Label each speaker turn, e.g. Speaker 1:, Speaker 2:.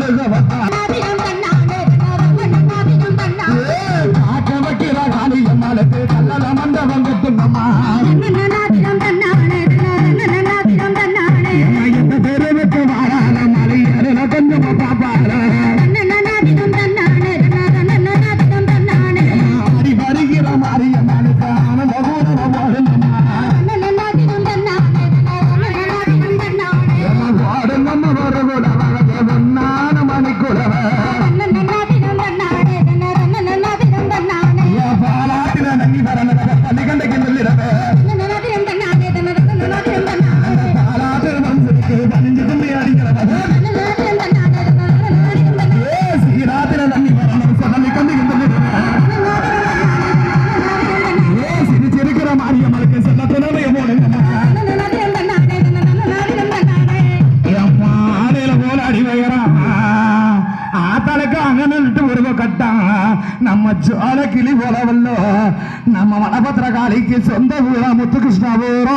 Speaker 1: அழக நம்ம ஜோல கிளி போலவல்லோ. நம்ம வனபத்திர காளிக்கு சொந்த ஊரா முத்துகிருஷ்ணா ஊரோ